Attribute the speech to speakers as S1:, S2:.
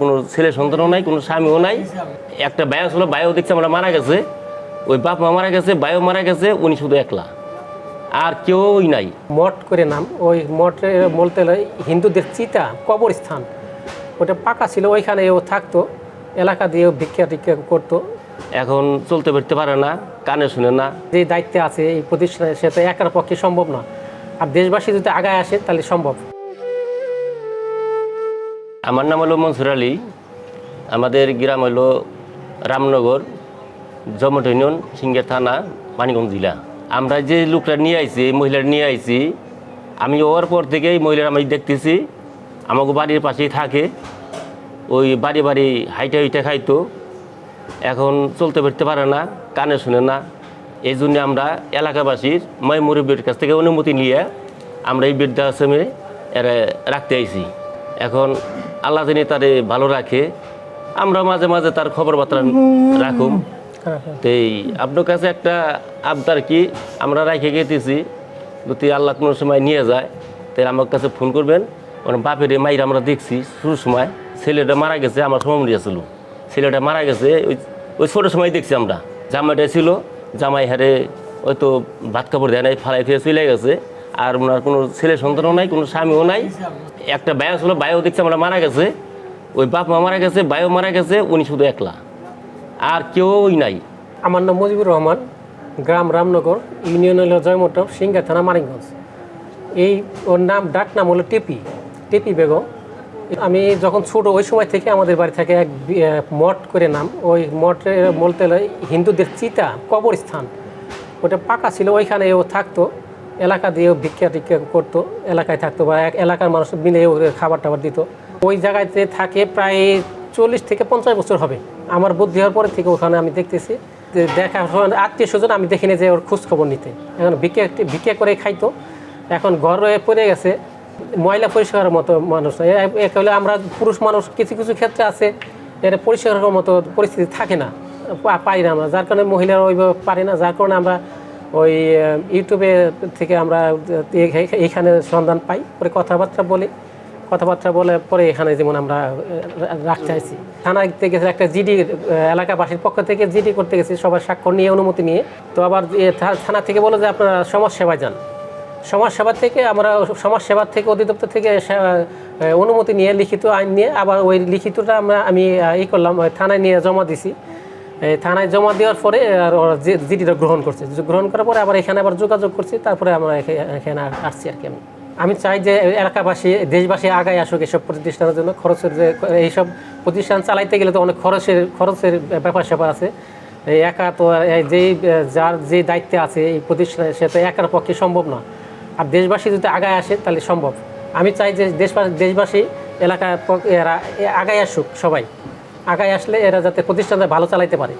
S1: কোনো ছেলে সন্তানও নাই কোনো স্বামীও নাই। একটা বায়ো ছিল বায়ো দেখছি আমরা মারা গেছে। ওই বাপ মা মারা গেছে বায়ো মারা গেছে উনি শুধু একলা। আর কেউই নাই।
S2: মঠ করে নাম ওই মঠে বলতে হিন্দুদের চিতা কবরস্থান। ওটা পাকা ছিল ওইখানে ও থাকতো। এলাকা দিয়ে ভিক্ষা টিক্ষা করতো।
S1: এখন চলতে ফিরতে পারে না কানে শুনে না।
S2: যে দায়িত্বে আছে এই প্রতিষ্ঠানে সেটা একার পক্ষে সম্ভব না। আর দেশবাসী যদি আগায় আসে তাহলে সম্ভব।
S1: আমার নাম হলো মনসুর আলী। আমাদের গ্রাম হলো রামনগর, জমট ইউনিয়ন, সিঙ্গের থানা মানিগঞ্জ জেলা। আমরা যে লোকটা নিয়ে আইছি, এই মহিলাটা নিয়ে আইছি, আমি ওর পর থেকে এই মহিলার আমি দেখতেছি। আমাকে বাড়ির পাশেই থাকে। ওই বাড়ি বাড়ি হাইটা হাইটা খাইতো। এখন চলতে ফিরতে পারে না, কানে শুনে না। এই জন্য আমরা এলাকাবাসীর মই মুরব্বীর কাছ থেকে অনুমতি নিয়ে আমরা এই বৃদ্ধাশ্রমে এরা রাখতে আইছি। এখন আল্লাহ যিনি তারে ভালো রাখে, আমরা মাঝে মাঝে তার খবর বার্তা রাখুম। তো এই আপনার কাছে একটা আবদার কি? আমরা রাখে গেতেছি, যদি আল্লাহ কোনো সময় নিয়ে যায়, তাহলে আমার কাছে ফোন করবেন। ওর বাপের মাইরা আমরা দেখছি শুরুর সময়, ছেলেটা মারা গেছে, আমার সময় ছিল ছেলেটা মারা গেছে, ওই ওই ছোটো সময় দেখছি আমরা। জামাইটা ছিল, জামাই হারে হয়তো ভাত কাপড় দেয় নাই, ফালাই ফিরে চলে গেছে। আর ওনার কোনো ছেলে সন্তানও নাই, কোনো স্বামীও নাই। একটা বায়ো ছিল বায়ো দেখছে আমরা মারা গেছে। ওই বাপ মা মারা গেছে বায়ো মারা গেছে, উনি শুধু একলা। আর কেউই নাই।
S2: আমার নাম মুজিবুর রহমান, গ্রাম রামনগর, ইউনিয়ন হলো জয়মটপ সিঙ্গা থানা, মানিকগঞ্জ। এই ওর নাম, ডাক নাম হলো টেপি টেপি বেগম। আমি যখন ছোট, ওই সময় থেকে আমাদের বাড়ি থেকে এক মঠ করে নাম। ওই মঠে বলতে হিন্দুদের চিতা কবরস্থান। ওটা পাকা ছিল, ওইখানে ও থাকতো। এলাকা দিয়ে ভিক্ষা টিক্ষা করতো, এলাকায় থাকতো বা এক এলাকার মানুষ মিলে খাবার টাবার দিত। ওই জায়গাতে থাকে প্রায় চল্লিশ থেকে পঞ্চাশ বছর হবে। আমার বুদ্ধি হওয়ার পরে থেকে ওখানে আমি দেখতেছি যে দেখা আত্মীয় স্বজন আমি দেখিনি যে ওর খোঁজ খবর নিতে। এখন ভিক্ষা ভিক্ষা করে খাইতো, এখন ঘরে পড়ে গেছে। ময়লা পরিষ্কারের মতো মানুষ। হলে আমরা পুরুষ মানুষ, কিছু কিছু ক্ষেত্রে আছে এটা পরিষ্কার মতো পরিস্থিতি থাকে না পাই না আমরা। যার কারণে মহিলারা ওইভাবে পারে না, যার কারণে আমরা ওই ইউটিউবে থেকে আমরা এইখানে সন্ধান পাই, পরে কথাবার্তা বলি। কথাবার্তা বলে পরে এখানে যেমন আমরা রাখতে আছি থানায় গেছে, একটা জিডি এলাকাবাসীর পক্ষ থেকে জিডি করতে গেছি, সবার স্বাক্ষর নিয়ে, অনুমতি নিয়ে। তো আবার থানা থেকে বলে যে আপনারা সমাজ সেবায় যান। সমাজ সেবা থেকে আমরা সমাজ সেবা থেকে অধিদপ্তর থেকে অনুমতি নিয়ে, লিখিত আইন নিয়ে আবার ওই লিখিতটা আমরা, আমি ই করলাম থানায় নিয়ে জমা দিছি। থানায় জমা দেওয়ার পরে জিডিটা গ্রহণ করছে। গ্রহণ করার পরে আবার এখানে আবার যোগাযোগ করছি, তারপরে আমরা এখে- এখানে আসছি আর কি আমি। আমি চাই যে এলাকাবাসী, দেশবাসী আগায় আসুক এসব প্রতিষ্ঠানের জন্য। খরচের যে এইসব প্রতিষ্ঠান চালাইতে গেলে তো অনেক খরচের খরচের ব্যাপার স্যাপার আছে একা তো যেই, যার যে দায়িত্বে আছে এই প্রতিষ্ঠানে, সে তো একার পক্ষে সম্ভব না। আর দেশবাসী যদি আগায় আসে, তাহলে সম্ভব। আমি চাই যে দেশবাসী দেশবাসী এলাকায় প- এরা আগায় আসুক সবাই। আগায় আসলে এরা যাতে প্রতিষ্ঠানটা ভালো চালাইতে পারে।